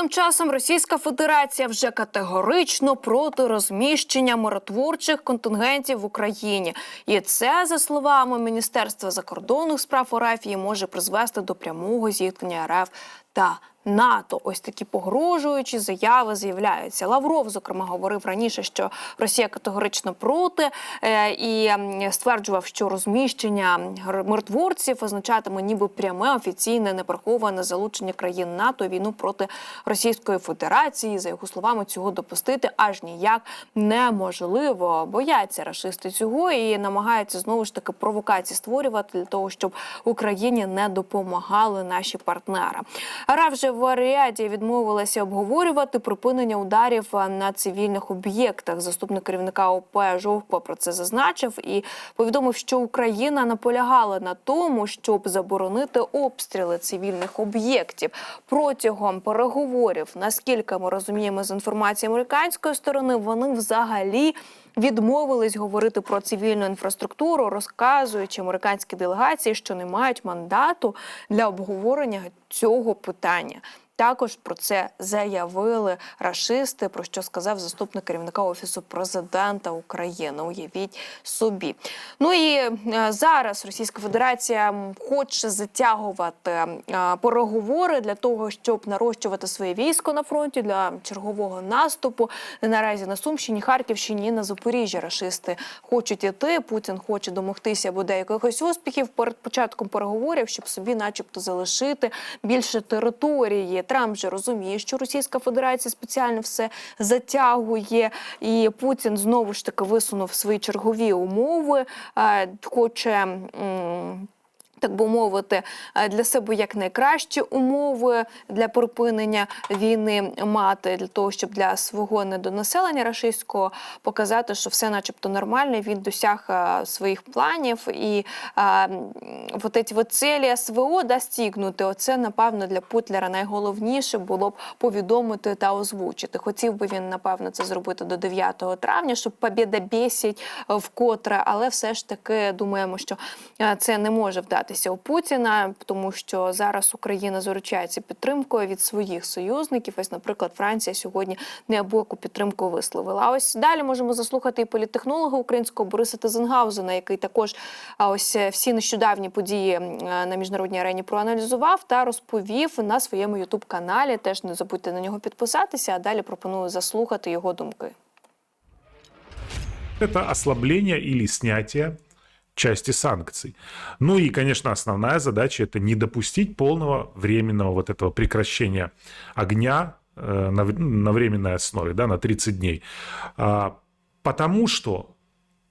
тим часом Російська Федерація вже категорично проти розміщення миротворчих контингентів в Україні, і це за словами Міністерства закордонних справ Орафії може призвести до прямого зіткнення РФ та НАТО. Ось такі погрожуючі заяви з'являються. Лавров, зокрема, говорив раніше, що Росія категорично проти е, і стверджував, що розміщення миротворців означатиме ніби пряме офіційне неприховане залучення країн НАТО війну проти Російської Федерації. За його словами, цього допустити аж ніяк неможливо. Бояться рашисти цього і намагаються знову ж таки провокації створювати для того, щоб Україні не допомагали наші партнери. РФ вже в Аріаді відмовилася обговорювати припинення ударів на цивільних об'єктах. Заступник керівника ОП Жовква про це зазначив і повідомив, що Україна наполягала на тому, щоб заборонити обстріли цивільних об'єктів протягом переговорів. Наскільки ми розуміємо з інформації американської сторони, вони взагалі. Відмовились говорити про цивільну інфраструктуру, розказуючи американській делегації, що не мають мандату для обговорення цього питання. Також про це заявили рашисти, про що сказав заступник керівника офісу президента України. Уявіть собі. Ну і е, зараз Російська Федерація хоче затягувати е, переговори для того, щоб нарощувати своє військо на фронті для чергового наступу. Наразі на Сумщині, Харківщині на Запоріжжі рашисти хочуть іти. Путін хоче домогтися буде якихось успіхів перед початком переговорів, щоб собі, начебто, залишити більше території. Трамп вже розуміє, що Російська Федерація спеціально все затягує, і Путін знову ж таки висунув свої чергові умови. е, Хоче. Так би мовити, е, для себе як найкращі умови для припинення війни мати для того, щоб для свого недонаселення рашистського показати, що все, начебто, нормально. Він досяг е, своїх планів і е, м, вот эти вот цілі СВО достигнути. Оце напевно для Путлера найголовніше було б повідомити та озвучити. Хотів би він напевно це зробити до 9 травня, щоб побіда бісять е, вкотре, але все ж таки думаємо, що е, це не може вдатися у Путіна, тому що зараз Україна заручається підтримкою від своїх союзників. Ось, наприклад, Франція сьогодні неабияку підтримку висловила. А ось далі можемо заслухати і політтехнолога українського Бориса Тезенгаузена, який також ось е, всі нещодавні події е, на міжнародній арені проаналізував та розповів на своєму ютуб каналі. Теж не забудьте на нього підписатися. А далі пропоную заслухати його думки. это ослабление или снятие части санкций. Ну и, конечно, основная задача это не допустить полного временного вот этого прекращения огня э, на, временной основе, да, на 30 дней. А, потому что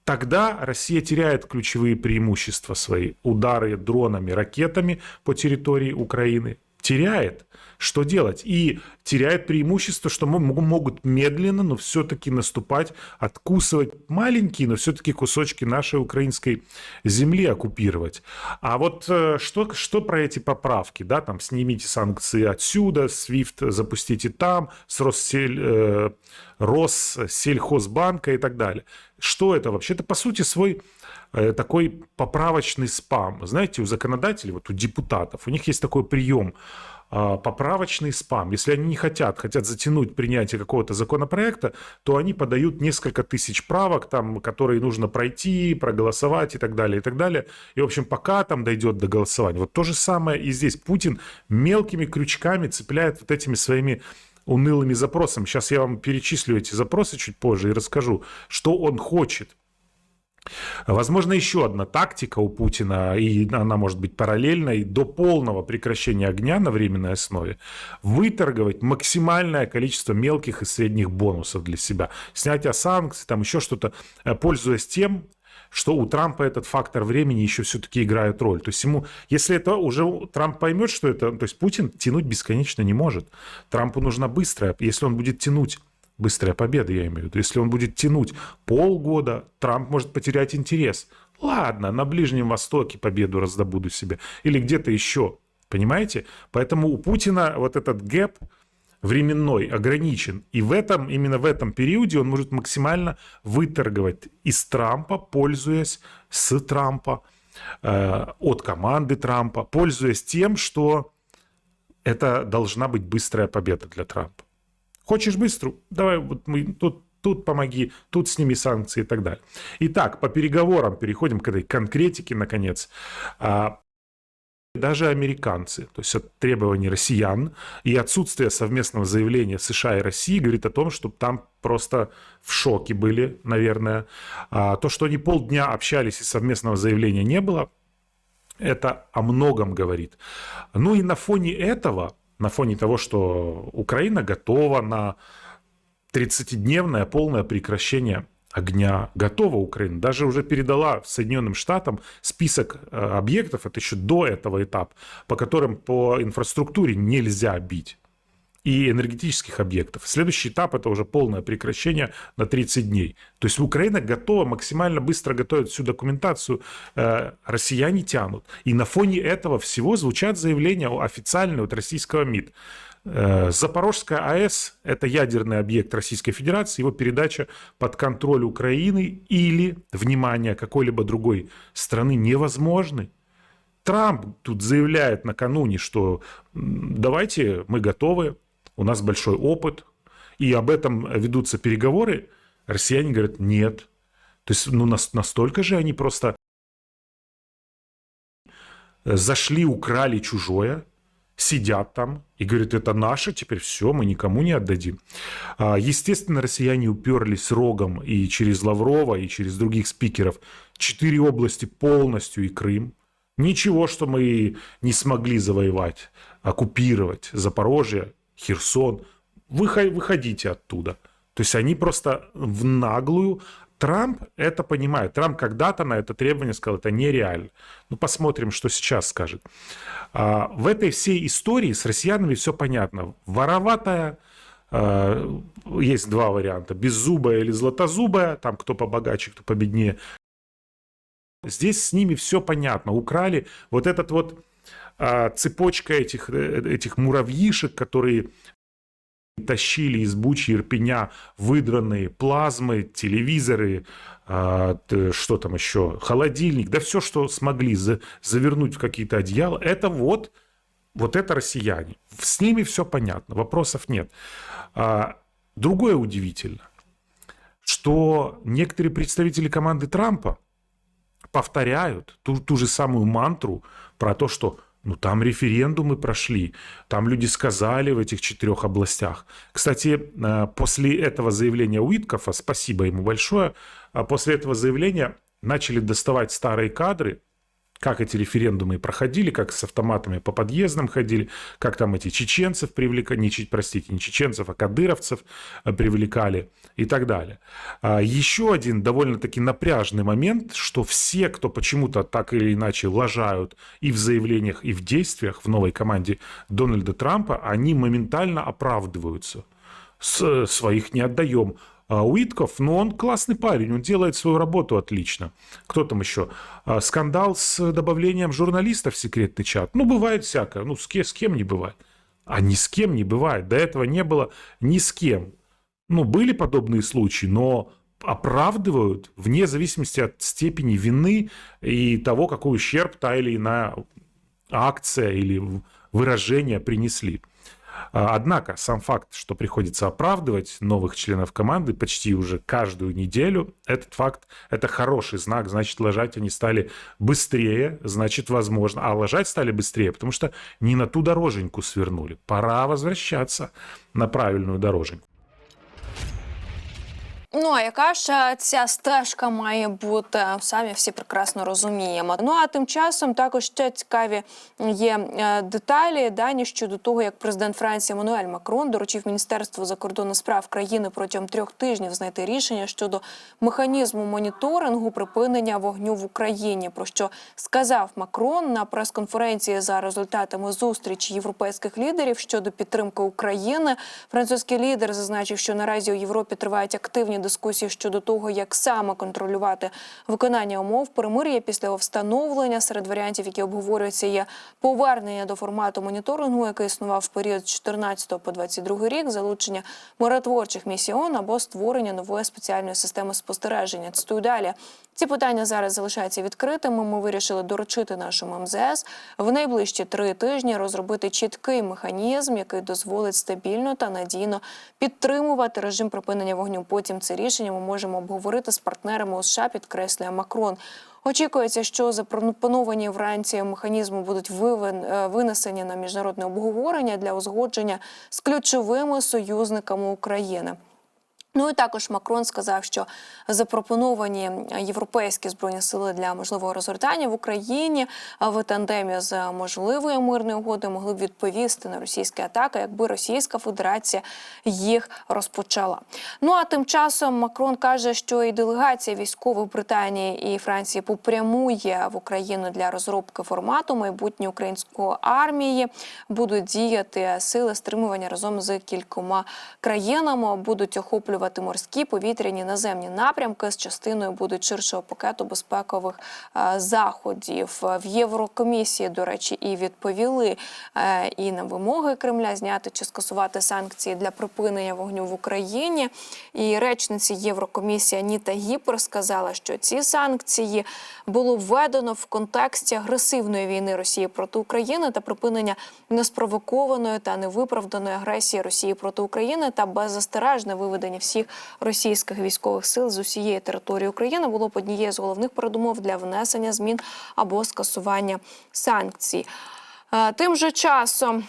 тогда Россия теряет ключевые преимущества свои. Удары дронами, ракетами по территории Украины. Теряет. Что делать? И теряет преимущество, что мо- могут медленно, но все-таки наступать, откусывать маленькие, но все-таки кусочки нашей украинской земли оккупировать. А вот э, что, что про эти поправки? Да, там снимите санкции отсюда, SWIFT запустите там, с Россель, э, Россельхозбанка и так далее. Что это вообще? Это, по сути, свой такой поправочный спам. Знаете, у законодателей, вот у депутатов, у них есть такой прием а, поправочный спам. Если они не хотят, хотят затянуть принятие какого-то законопроекта, то они подают несколько тысяч правок, там, которые нужно пройти, проголосовать и так далее, и так далее. И, в общем, пока там дойдет до голосования. Вот то же самое и здесь. Путин мелкими крючками цепляет вот этими своими унылыми запросами. Сейчас я вам перечислю эти запросы чуть позже и расскажу, что он хочет. Возможно, еще одна тактика у Путина, и она может быть параллельной, до полного прекращения огня на временной основе, выторговать максимальное количество мелких и средних бонусов для себя. Снятие санкций, там еще что-то, э, пользуясь тем, что у Трампа этот фактор времени еще все-таки играет роль. То есть ему, если это уже Трамп поймет, что это, то есть Путин тянуть бесконечно не может. Трампу нужна быстрая, если он будет тянуть быстрая победа, я имею в виду. Если он будет тянуть полгода, Трамп может потерять интерес. Ладно, на Ближнем Востоке победу раздобуду себе. Или где-то еще. Понимаете? Поэтому у Путина вот этот гэп временной ограничен. И в этом, именно в этом периоде он может максимально выторговать из Трампа, пользуясь с Трампа, э, от команды Трампа, пользуясь тем, что это должна быть быстрая победа для Трампа. Хочешь быструю? Давай вот мы тут, тут помоги, тут сними санкции и так далее. Итак, по переговорам переходим к этой конкретике, наконец. А, Даже американцы, то есть от требований россиян и отсутствие совместного заявления США и России говорит о том, что там просто в шоке были, наверное. А то, что они полдня общались и совместного заявления не было, это о многом говорит. Ну и на фоне этого, на фоне того, что Украина готова на 30-дневное полное прекращение огня, готова Украина, даже уже передала Соединенным Штатам список э, объектов, это еще до этого этапа, по которым по инфраструктуре нельзя бить и энергетических объектов. Следующий этап это уже полное прекращение на 30 дней. То есть Украина готова максимально быстро готовить всю документацию, э, россияне тянут. И на фоне этого всего звучат заявления официальные от российского МИД. Э, Запорожская АЭС – это ядерный объект Российской Федерации, его передача под контроль Украины или, внимание, какой-либо другой страны невозможны. Трамп тут заявляет накануне, что давайте мы готовы, у нас большой опыт, и об этом ведутся переговоры. Россияне говорят, нет. То есть ну, нас- настолько же они просто зашли, украли чужое, сидят там и говорят, это наше, теперь все, мы никому не отдадим. А, Естественно, россияне уперлись рогом и через Лаврова, и через других спикеров. Четыре области полностью и Крым. Ничего, что мы не смогли завоевать, оккупировать. Запорожье, Херсон. Выхо- Выходите оттуда. То есть они просто в наглую... Трамп это понимает. Трамп когда-то на это требование сказал, это нереально. Ну, посмотрим, что сейчас скажет. А, В этой всей истории с россиянами все понятно. Вороватая, а, есть два варианта. Беззубая или златозубая, там кто побогаче, кто победнее. Здесь с ними все понятно. Украли вот этот вот цепочка этих, э, этих муравьишек, которые тащили из Бучи, Ирпеня выдранные плазмы, телевизоры, а, что там еще, холодильник, да все, что смогли за- завернуть в какие-то одеяла, это вот, вот это россияне. С ними все понятно, вопросов нет. А, Другое удивительно, что некоторые представители команды Трампа повторяют ту, ту же самую мантру про то, что ну там референдумы прошли, там люди сказали в этих четырех областях. Кстати, э, после этого заявления Уиткофа, спасибо ему большое, а после этого заявления начали доставать старые кадры, как эти референдумы проходили, как с автоматами по подъездам ходили, как там эти чеченцев привлекали, не, простите, не чеченцев, а кадыровцев э, привлекали и так далее. А Еще один довольно-таки напряжный момент, что все, кто почему-то так или иначе лажают и в заявлениях, и в действиях в новой команде Дональда Трампа, они моментально оправдываются. С- своих не отдаем. А Уитков, ну он классный парень, он делает свою работу отлично. Кто там еще? А, Скандал с добавлением журналистов в секретный чат. Ну, бывает всякое. Ну, с кем, с кем не бывает. А ни с кем не бывает. До этого не было ни с кем. Ну, были подобные случаи, но оправдывают вне зависимости от степени вины и того, какой ущерб та или иная акция или выражение принесли. А, Однако сам факт, что приходится оправдывать новых членов команды почти уже каждую неделю, этот факт, это хороший знак, значит, лажать они стали быстрее, значит, возможно. А лажать стали быстрее, потому что не на ту дороженьку свернули. Пора возвращаться на правильную дороженьку. Ну а яка ж ця стежка має бути? Самі всі прекрасно розуміємо. Ну а тим часом також ще цікаві є е, деталі, дані щодо того, як президент Франції Еммануель Макрон доручив Міністерству закордонних справ країни протягом трьох тижнів знайти рішення щодо механізму моніторингу припинення вогню в Україні. Про що сказав Макрон на прес-конференції за результатами зустрічі європейських лідерів щодо підтримки України. Французький лідер зазначив, що наразі у Європі тривають активні дискусії щодо того, як саме контролювати виконання умов перемир'я після встановлення. Серед варіантів, які обговорюються, є повернення до формату моніторингу, який існував в період з 14 по 22 рік, залучення миротворчих місій ООН або створення нової спеціальної системи спостереження. Цитую далі. Ці питання зараз залишаються відкритими. Ми вирішили доручити нашому МЗС в найближчі три тижні розробити чіткий механізм, який дозволить стабільно та надійно підтримувати режим припинення вогню. Потім це рішення ми можемо обговорити з партнерами у США, підкреслює Макрон. Очікується, що запропоновані вранці механізми будуть е, винесені на міжнародне обговорення для узгодження з ключовими союзниками України. Ну і також Макрон сказав, що запропоновані європейські збройні сили для можливого розгортання в Україні в тандемі з можливою мирною угодою могли б відповісти на російські атаки, якби Російська Федерація їх розпочала. Ну а тим часом Макрон каже, що і делегація військових Британії і Франції попрямує в Україну для розробки формату майбутньої української армії. Будуть діяти сили стримування разом з кількома країнами, будуть охоплювати морські, повітряні, наземні напрямки з частиною будуть ширшого пакету безпекових е, заходів. В Єврокомісії, до речі, і відповіли е, і на вимоги Кремля зняти чи скасувати санкції для припинення вогню в Україні. І речниці Єврокомісії Аніта Гіпер сказала, що ці санкції було введено в контексті агресивної війни Росії проти України та припинення неспровокованої та невиправданої агресії Росії проти України та беззастережне виведення всіх російських військових сил з усієї території України було б однією з головних передумов для внесення змін або скасування санкцій. Е, Тим же часом.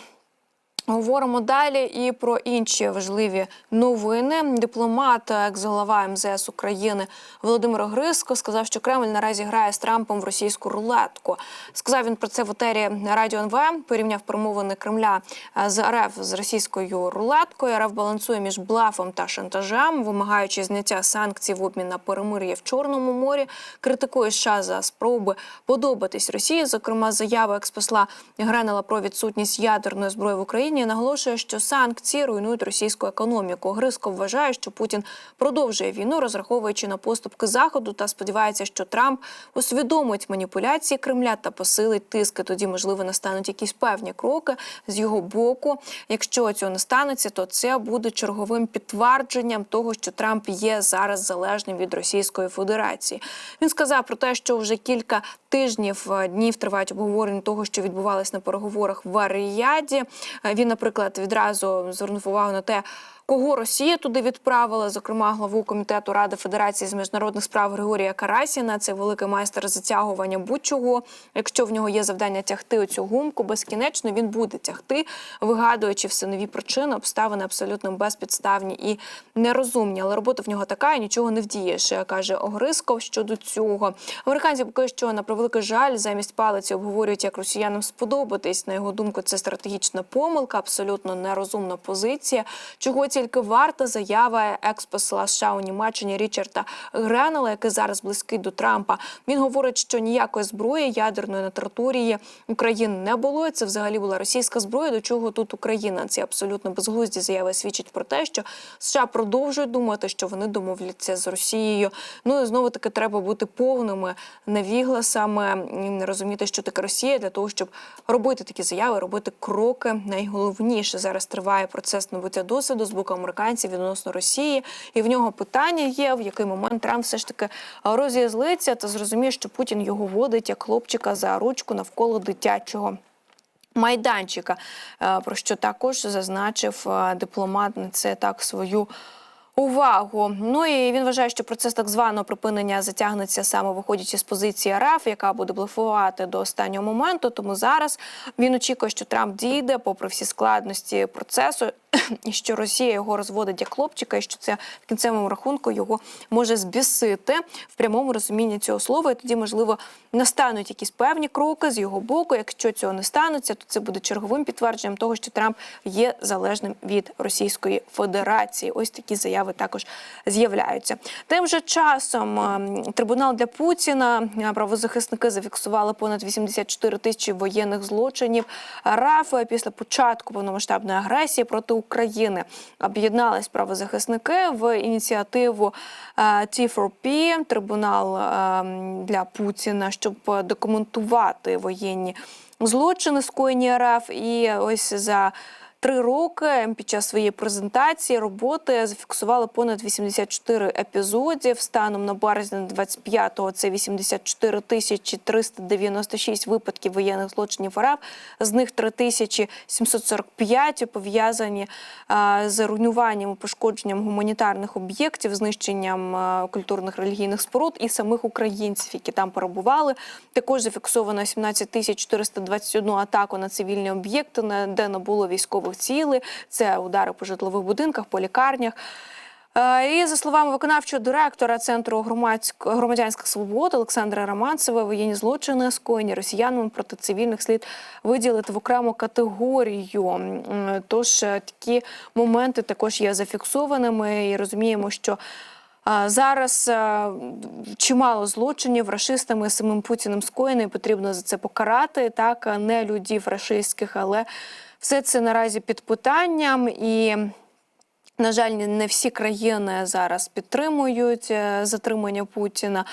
Говоримо далі і про інші важливі новини. Дипломат, екс-голова МЗС України Володимир Гриско сказав, що Кремль наразі грає з Трампом в російську рулетку. Сказав він про це в етері Радіо НВ. Порівняв перемовини Кремля е, з РФ з російською рулеткою. РФ балансує між блафом та шантажем, вимагаючи зняття санкцій в обмін на перемир'я в Чорному морі. Критикує США за спроби подобатись Росії. Зокрема, заява експосла Гренела про відсутність ядерної зброї в Україні наголошує, що санкції руйнують російську економіку. Гриско вважає, що Путін продовжує війну, розраховуючи на поступки заходу, та сподівається, що Трамп усвідомить маніпуляції Кремля та посилить тиски. Тоді, можливо, настануть якісь певні кроки з його боку. Якщо цього не станеться, то це буде черговим підтвердженням того, що Трамп є зараз залежним від Російської Федерації. Він сказав про те, що вже кілька тижнів е, днів тривають обговорення того, що відбувалось на переговорах в Аріяді. Е, Він, наприклад, відразу звернув увагу на те. Кого Росія туди відправила, зокрема главу комітету Ради Федерації з міжнародних справ Григорія Карасіна, це великий майстер затягування будь-чого. Якщо в нього є завдання тягти оцю гумку безкінечно, він буде тягти, вигадуючи все нові причини, обставини абсолютно безпідставні і нерозумні. Але робота в нього така, і нічого не вдієш, каже Огрисков щодо цього. Американці поки що на превеликий жаль замість палиці обговорюють, як росіянам сподобатись. На його думку, це стратегічна помилка, абсолютно нерозумна позиція. Чого тільки варта заява експосла США у Німеччині Річарда Гренела, який зараз близький до Трампа. Він говорить, що ніякої зброї ядерної на території України не було. Це взагалі була російська зброя. До чого тут Україна? Ці абсолютно безглузді заяви свідчать про те, що США продовжують думати, що вони домовляться з Росією. Ну і знову таки треба бути повними не розуміти, що таке Росія для того, щоб робити такі заяви, робити кроки. Найголовніше зараз триває процес набуття досвіду з боку американців відносно Росії, і в нього питання є, в який момент Трамп все ж таки роз'язлиться та зрозуміє, що Путін його водить як хлопчика за ручку навколо дитячого. Майданчика, про що також зазначив дипломат на це так свою увагу. Ну і він вважає, що процес так званого припинення затягнеться саме виходячи з позиції РФ, яка буде блефувати до останнього моменту. Тому зараз він очікує, що Трамп дійде, попри всі складності процесу, що Росія його розводить як хлопчика, і що це в кінцевому рахунку його може збісити в прямому розумінні цього слова. І тоді, можливо, настануть якісь певні кроки з його боку. Якщо цього не станеться, то це буде черговим підтвердженням того, що Трамп є залежним від Російської Федерації. Ось такі заяви також з'являються. Тим же часом ем, трибунал для Путіна е, правозахисники зафіксували понад 84 тисячі воєнних злочинів РАФ після початку повномасштабної агресії проти України. Об'єднались правозахисники в ініціативу е, T4P, трибунал е, для Путіна, щоб документувати воєнні злочини скоєні РФ. І ось за Три роки під час своєї презентації роботи зафіксували понад 84 епізодів. Станом на березень 25-го це 84 тисячі 396 випадків воєнних злочинів РФ. З них 3745 пов'язані з руйнуванням і пошкодженням гуманітарних об'єктів, знищенням культурних релігійних споруд і самих українців, які там перебували. Також зафіксовано 17 тисяч 421 атаку на цивільні об'єкти, де не було військових цілей. Це удари по житлових будинках, по лікарнях. Е, І за словами виконавчого директора Центру громадськ- громадянських свобод Олександра Романцева, воєнні злочини скоєні росіянами проти цивільних слід виділити в окрему категорію. Тож е, такі моменти також є зафіксованими і розуміємо, що. Зараз е, чимало злочинів рашистами самим Путіним скоєно, і потрібно за це покарати. Так, не людів рашистських, але все це наразі під питанням і. На жаль, не всі країни зараз підтримують е, затримання Путіна.